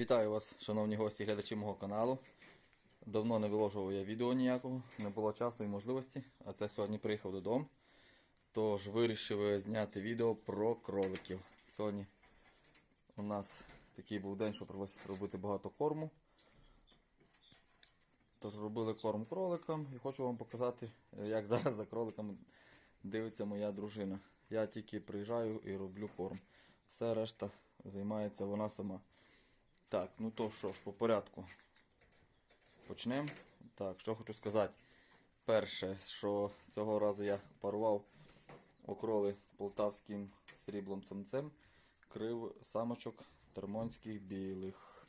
Вітаю вас, шановні гості глядачі мого каналу. Давно не виложував я відео ніякого, не було часу і можливості, а це сьогодні приїхав додому. Тож вирішив зняти відео про кроликів. Сьогодні у нас такий був день, що прийшлося робити багато корму. Тож робили корм кроликам і хочу вам показати, як зараз за кроликами дивиться моя дружина. Я тільки приїжджаю і роблю корм. Все решта займається вона сама. Так, ну то що ж, по порядку. Почнемо. Так, що хочу сказати. Перше, що цього разу я парував окроли полтавським сріблом самцем, крив самочок термонських білих.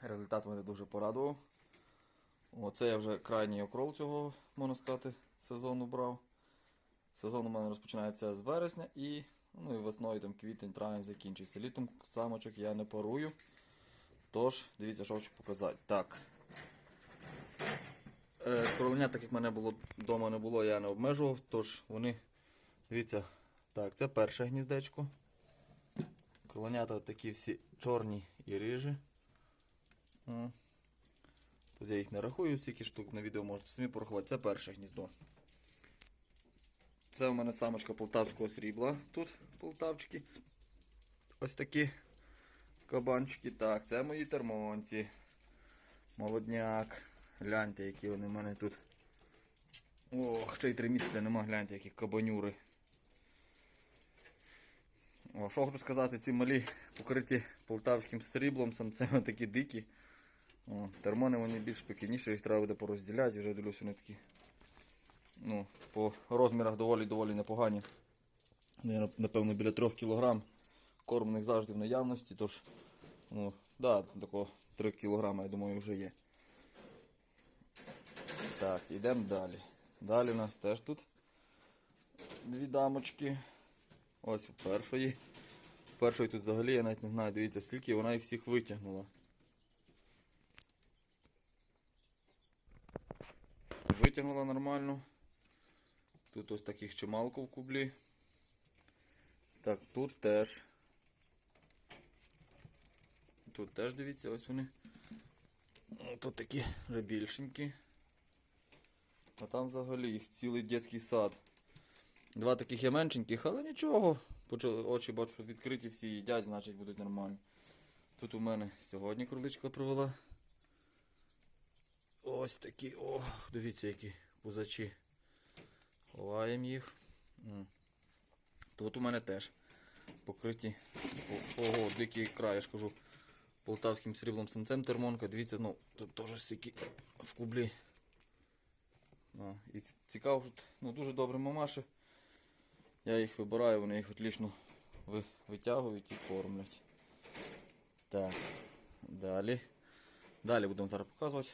Результат мене дуже порадував. Оце я вже крайній окрол цього, можна сказати, сезону брав. Сезон у мене розпочинається з вересня і, ну, і весною там квітень, травень закінчується. Літом самочок я не парую. Тож, дивіться, що хочу показати. Так. Е, кроленя, так як мене було вдома не було, я не обмежував. Тож вони, дивіться, так, це перше гніздечко. Кроленята такі всі чорні і рижі. Тут я їх не рахую, скільки штук на відео можете самі порахувати. Це перше гніздо. Це у мене самочка полтавського срібла. Тут полтавчики. Ось такі кабанчики. Так, це мої термонці. Молодняк. Гляньте, які вони в мене тут. Ох, ще й три місяці нема, гляньте, які кабанюри. О, що хочу сказати, ці малі покриті полтавським сріблом, самцями такі дикі. О, термони вони більш спокійніші, їх треба буде порозділяти, вже дивлюсь, вони такі ну, по розмірах доволі-доволі непогані. Напевно, біля 3 кг. Корм у них завжди в наявності, тож, ну, да, такого 3 кг, я думаю, вже є. Так, йдемо далі. Далі у нас теж тут дві дамочки. Ось у першої. У першої тут взагалі я навіть не знаю, дивіться, скільки вона їх всіх витягнула. Витягнула нормально. Тут ось таких чималко в кублі. Так, тут теж. Тут теж дивіться, ось вони. Тут такі вже більшенькі. А там взагалі їх цілий дитячий сад. Два таких є меншеньких, але нічого. Почали очі бачу відкриті, всі їдять, значить будуть нормально. Тут у мене сьогодні кроличка провела. Ось такі, о, дивіться, які пузачі. Ховаємо їх. Тут у мене теж покриті. О- Ого, дикий край, я ж кажу, полтавським сріблом самцем термонка. Дивіться, ну, тут теж стільки в кублі. А, і цікаво, що ну, дуже добре мамаші. Я їх вибираю, вони їх отлично ви- витягують і кормлять. Так, далі. Далі будемо зараз показувати.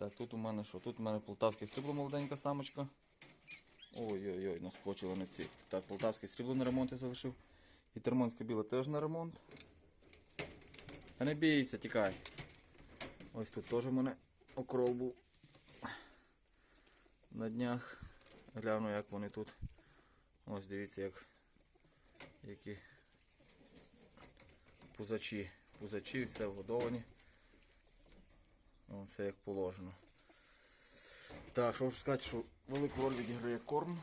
Так, тут у мене що? Тут у мене полтавське срібло молоденька самочка. Ой-ой-ой, наскочили на ці. Так, полтавське срібло на ремонт я залишив. І термонська біла теж на ремонт. Та не бійся, тікай. Ось тут теж у мене окрол був. На днях. Гляну, як вони тут. Ось дивіться, як які пузачі. Пузачі, все вгодовані. О, Це як положено. Так, що хочу сказати, що велику роль відіграє корм.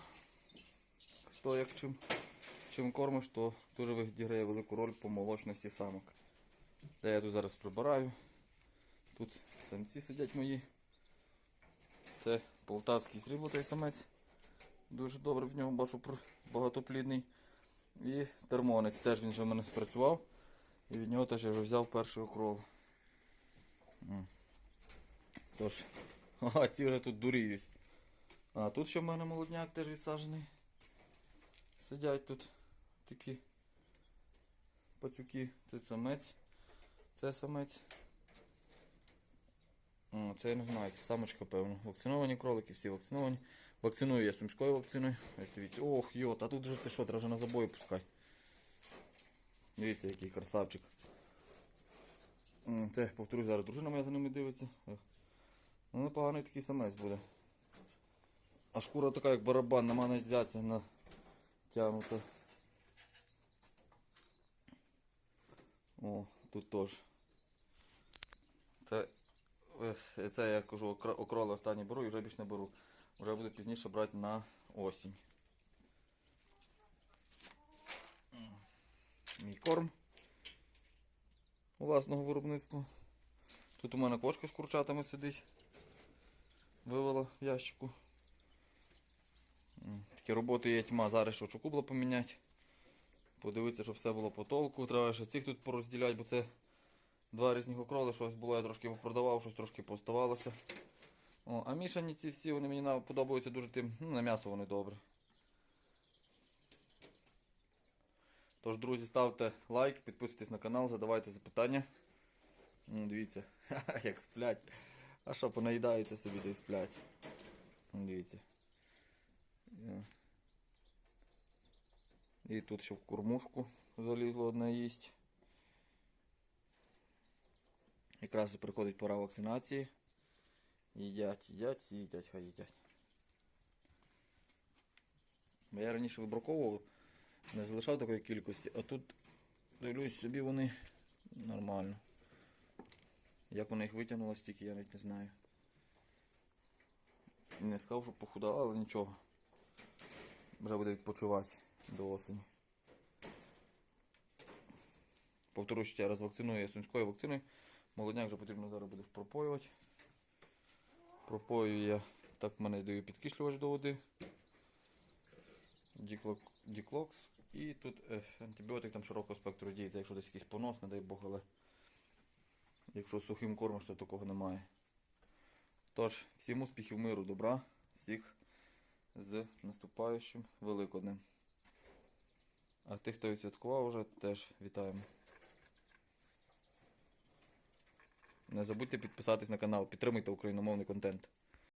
Хто як чим, чим кормиш, то дуже відіграє велику роль по молочності самок. Де я тут зараз прибираю. Тут самці сидять мої. Це полтавський сріблотий самець. Дуже добре в ньому бачу багатоплідний. І термонець теж він вже в мене спрацював. І від нього теж я вже взяв перший окрол. Тож, ага, ці вже тут дуріють. А тут ще в мене молодняк теж відсаджений. Сидять тут такі пацюки. Тут самець. Це самець. О, це я не знаю, це самочка, певно. Вакциновані кролики, всі вакциновані. Вакциную я сумською вакциною. Ось дивіться. Ох, йот, а тут же ти що, треба вже на забої пускати. Дивіться, який красавчик. Це, повторюсь, зараз дружина моя за ними дивиться. Ну, непоганий такий самець буде. А шкура така, як барабан, нема навіть взятися натягнута. О, тут теж. Е, це я кажу, окроли останні беру і вже більше не беру. Вже буду пізніше брати на осінь. Мій корм власного виробництва. Тут у мене кошка з курчатами сидить. Вивела ящику. Такі роботи є тьма. Зараз що чукубла поміняти. Подивитися, щоб все було по толку. Треба ще цих тут порозділяти, бо це два різні окроли. Щось було, я трошки продавав, щось трошки поставалося. О, а мішані ці всі, вони мені подобаються дуже тим. Ну, на м'ясо вони добре. Тож, друзі, ставте лайк, підписуйтесь на канал, задавайте запитання. Дивіться, як сплять. А що, понаїдаються собі й сплять. Дивіться. І тут ще в кормушку залізло одне їсть. Якраз приходить пора вакцинації. Їдять, їдять, всі їдять, хай їдять. Бо я раніше вибраковував, не залишав такої кількості, а тут дивлюсь собі вони нормально. Як вона їх витягнула стільки, я навіть не знаю. Не сказав, що похудала, але нічого. Вже буде відпочивати до осені. Повторюю ще раз, вакциную я сумською вакциною. Молодняк вже потрібно зараз буде пропоювати. Пропоюю я, так в мене даю підкислювач до води. Діклок, діклокс. І тут е, антибіотик там широкого спектру. Це якщо десь якийсь понос, не дай Бог, але якщо сухим кормиш, то такого немає. Тож, всім успіхів, миру, добра, всіх з наступаючим Великоднем. А тих, хто відсвяткував вже, теж вітаємо. Не забудьте підписатись на канал, підтримуйте україномовний контент.